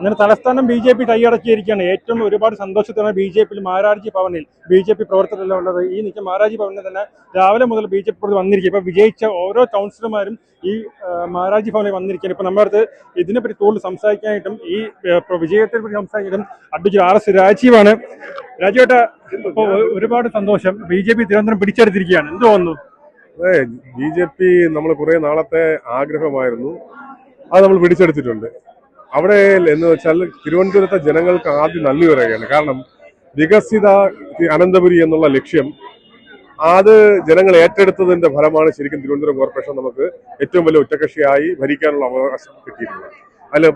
അങ്ങനെ തലസ്ഥാനം B J P കൈയടക്കിയിരിക്കുകയാണ്. ഏറ്റവും ഒരുപാട് സന്തോഷത്തോടെ ബി ജെ പിയിൽ മാരാർജി ഭവനിൽ ബി ജെ പി പ്രവർത്തകരെല്ലാം ഉള്ളത്. ഈ നിൽക്കുന്ന മാരാർജി ഭവനിൽ തന്നെ രാവിലെ മുതൽ ബി ജെ പി വന്നിരിക്കുക ഇപ്പൊ വിജയിച്ച ഓരോ കൗൺസിലർമാരും ഈ മഹാരാജി ഭവനിൽ വന്നിരിക്കുകയാണ്. ഇപ്പൊ നമ്മുടെ അടുത്ത് ഇതിനെപ്പറ്റി കൂടുതൽ സംസാരിക്കാനായിട്ടും ഈ വിജയത്തെ പറ്റി സംസാരിക്കാനും അഡ്വക്കേറ്റ് ആർ എസ് രാജീവാണ്. രാജീവേട്ട ഇപ്പൊ ഒരുപാട് സന്തോഷം. ബി ജെ പി തിരുവനന്തപുരം പിടിച്ചെടുത്തിരിക്കുകയാണ്. എന്ത് തോന്നുന്നു? അതെ ബി ജെ പി നമ്മൾ കുറേ നാളത്തെ ആഗ്രഹമായിരുന്നു. അത് നമ്മൾ പിടിച്ചെടുത്തിട്ടുണ്ട്. അവിടെ എന്ന് വെച്ചാൽ തിരുവനന്തപുരത്തെ ജനങ്ങൾക്ക് ആദ്യം നന്ദി പറയുകയാണ് കാരണം വികസിത അനന്തപുരി എന്നുള്ള ലക്ഷ്യം അത് ജനങ്ങൾ ഏറ്റെടുത്തതിന്റെ ഫലമാണ് ശരിക്കും തിരുവനന്തപുരം കോർപ്പറേഷൻ നമുക്ക് ഏറ്റവും വലിയ ഒറ്റകക്ഷിയായി ഭരിക്കാനുള്ള അവകാശം കിട്ടിയിട്ടുള്ളത്. അതിൽ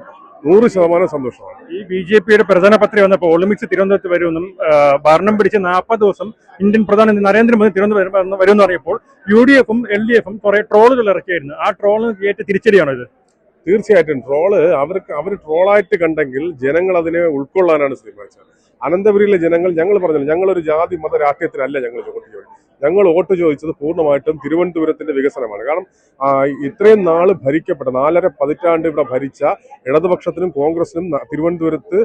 നൂറ് ശതമാനം സന്തോഷമാണ്. ഈ ബി ജെ പിയുടെ പ്രധാന പത്രിക വന്നപ്പോൾ ഒളിമ്പിക്സ് തിരുവനന്തപുരത്ത് വരുമെന്നും ഭരണം പിടിച്ച് നാൽപ്പത് ദിവസം ഇന്ത്യൻ പ്രധാനമന്ത്രി നരേന്ദ്രമോദി തിരുവനന്തപുരം വന്ന് വരുമെന്ന് അറിയപ്പോൾ യു ഡി എഫും എൽ ഡി എഫും കുറെ ട്രോളുകൾ ഇറക്കിയായിരുന്നു ആ ട്രോളിന് ഏറ്റ തിരിച്ചടിയാണോ ഇത്? തീർച്ചയായിട്ടും ട്രോൾ അവർക്ക് അവർ ട്രോളായിട്ട് കണ്ടെങ്കിൽ ജനങ്ങൾ അതിനെ ഉൾക്കൊള്ളാനാണ് തീരുമാനിച്ചത്. അനന്തപുരിയിലെ ജനങ്ങൾ ഞങ്ങൾ പറഞ്ഞില്ല ഞങ്ങളൊരു ജാതി മത രാഷ്ട്രീയത്തിലല്ല ഞങ്ങൾ വോട്ട് ചോദിച്ചത്. ഞങ്ങൾ വോട്ട് ചോദിച്ചത് പൂർണമായിട്ടും തിരുവനന്തപുരത്തിന്റെ വികസനമാണ്. കാരണം ഇത്രയും നാൾ ഭരിക്കപ്പെട്ട നാലര പതിറ്റാണ്ട് ഇവിടെ ഭരിച്ച ഇടതുപക്ഷത്തിനും കോൺഗ്രസിനും തിരുവനന്തപുരത്ത്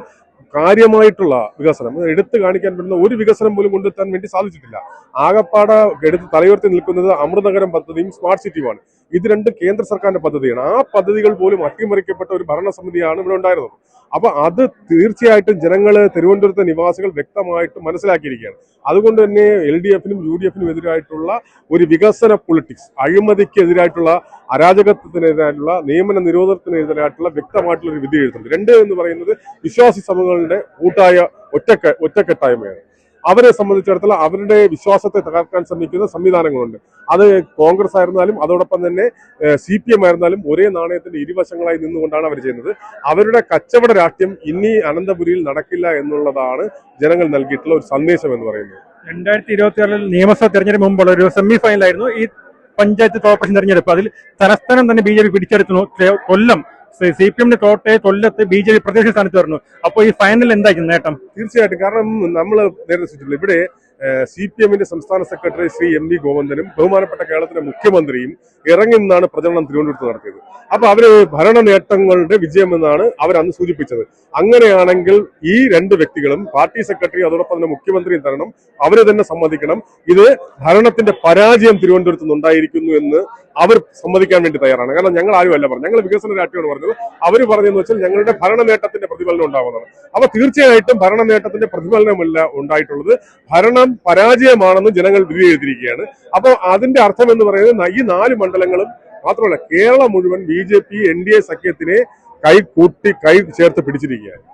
കാര്യമായിട്ടുള്ള വികസനം. എടുത്തു കാണിക്കാൻ പറ്റുന്ന ഒരു വികസനം പോലും കൊണ്ടെത്താൻ വേണ്ടി സാധിച്ചിട്ടില്ല. ആകപ്പാട എടുത്ത് തലയുയർത്തി നിൽക്കുന്നത് അമൃതനഗരം പദ്ധതിയും സ്മാർട്ട് സിറ്റിയുമാണ്. ഇത് രണ്ടും കേന്ദ്ര സർക്കാരിന്റെ പദ്ധതിയാണ്. ആ പദ്ധതികൾ പോലും അട്ടിമറിക്കപ്പെട്ട ഒരു ഭരണസമിതിയാണ് ഇവിടെ ഉണ്ടായിരുന്നത്. അപ്പൊ അത് തീർച്ചയായിട്ടും ജനങ്ങൾ തിരുവനന്തപുരത്തെ നിവാസികൾ വ്യക്തമായിട്ട് മനസ്സിലാക്കിയിരിക്കുകയാണ്. അതുകൊണ്ട് തന്നെ എൽ ഡി എഫിനും യു ഡി എഫിനും എതിരായിട്ടുള്ള ഒരു വികസന പൊളിറ്റിക്സ് അഴിമതിക്ക് എതിരായിട്ടുള്ള അരാജകത്വത്തിനെതിരായിട്ടുള്ള നിയമന നിരോധനത്തിനെതിരായിട്ടുള്ള വ്യക്തമായിട്ടുള്ള ഒരു വിധി എഴുത്തുണ്ട് രണ്ട് എന്ന് പറയുന്നത് വിശ്വാസി സമൂഹങ്ങളുടെ കൂട്ടായ ഒറ്റക്ക ഒറ്റക്കെട്ടായ്മയാണ്. അവരെ സംബന്ധിച്ചിടത്തോളം അവരുടെ വിശ്വാസത്തെ തകർക്കാൻ ശ്രമിക്കുന്ന സംവിധാനങ്ങളുണ്ട്. അത് കോൺഗ്രസ് ആയിരുന്നാലും അതോടൊപ്പം തന്നെ സി പി എം ആയിരുന്നാലും ഒരേ നാണയത്തിന്റെ ഇരുവശങ്ങളായി നിന്നുകൊണ്ടാണ് അവർ ചെയ്യുന്നത്. അവരുടെ കച്ചവട രാഷ്ട്രീയം ഇനി അനന്തപുരിയിൽ നടക്കില്ല എന്നുള്ളതാണ് ജനങ്ങൾ നൽകിയിട്ടുള്ള ഒരു സന്ദേശം എന്ന് പറയുന്നത്. രണ്ടായിരത്തി ഇരുപത്തി ആറിൽ നിയമസഭാ തെരഞ്ഞെടുപ്പ് മുമ്പുള്ള ഒരു സെമി ഫൈനലായിരുന്നു ഈ പഞ്ചായത്ത് കോർപ്പറേഷൻ തെരഞ്ഞെടുപ്പ്. അതിൽ തലസ്ഥാനം തന്നെ ബി ജെ പി പിടിച്ചെടുത്തു. കൊല്ലം സി പി എമ്മിന്റെ കോട്ടയെ കൊല്ലത്ത് ബി ജെ പി പ്രദേശ സ്ഥാനത്ത് വരുന്നു. അപ്പോൾ ഈ ഫൈനൽ എന്തായിരിക്കും നേട്ടം? തീർച്ചയായിട്ടും. കാരണം നമ്മൾ നേരത്തെ ഇവിടെ സി പി എമ്മിന്റെ സംസ്ഥാന സെക്രട്ടറി ശ്രീ എം വി ഗോവിന്ദനും ബഹുമാനപ്പെട്ട കേരളത്തിലെ മുഖ്യമന്ത്രിയും ഇറങ്ങി നിന്നാണ് പ്രചരണം തിരുവനന്തപുരത്ത് നടത്തിയത്. അപ്പൊ അവർ ഭരണ നേട്ടങ്ങളുടെ വിജയമെന്നാണ് അവർ സൂചിപ്പിച്ചത്. അങ്ങനെയാണെങ്കിൽ ഈ രണ്ട് വ്യക്തികളും പാർട്ടി സെക്രട്ടറി അതോടൊപ്പം തന്നെ മുഖ്യമന്ത്രിയും തരണം അവർ തന്നെ സമ്മതിക്കണം. ഇത് ഭരണത്തിന്റെ പരാജയം തിരുവനന്തപുരത്ത് നിന്നുണ്ടായിരിക്കുന്നു എന്ന് അവർ സമ്മതിക്കാൻ വേണ്ടി തയ്യാറാണ്. കാരണം ഞങ്ങൾ ആരും അല്ല പറഞ്ഞു ഞങ്ങൾ വികസന രാഷ്ട്രീയമാണ് പറഞ്ഞത്. അവർ പറഞ്ഞതെന്ന് വെച്ചാൽ ഞങ്ങളുടെ ഭരണ നേട്ടത്തിന്റെ പ്രതിഫലനം ഉണ്ടാവുന്നതാണ്. അപ്പൊ തീർച്ചയായിട്ടും ഭരണ നേട്ടത്തിന്റെ പ്രതിഫലനമല്ല ഉണ്ടായിട്ടുള്ളത്. ഭരണം പരാജയമാണെന്ന് ജനങ്ങൾ വിധി എഴുതിയിരിക്കുകയാണ് അപ്പോൾ അതിന്റെ അർത്ഥം എന്ന് പറയുന്നത് ഈ നാല് മണ്ഡലങ്ങളും മാത്രമല്ല കേരളം മുഴുവൻ B J P N D A സഖ്യത്തിനെ കൈ കൂട്ടി കൈ ചേർത്ത് പിടിച്ചിരിക്കുകയാണ്.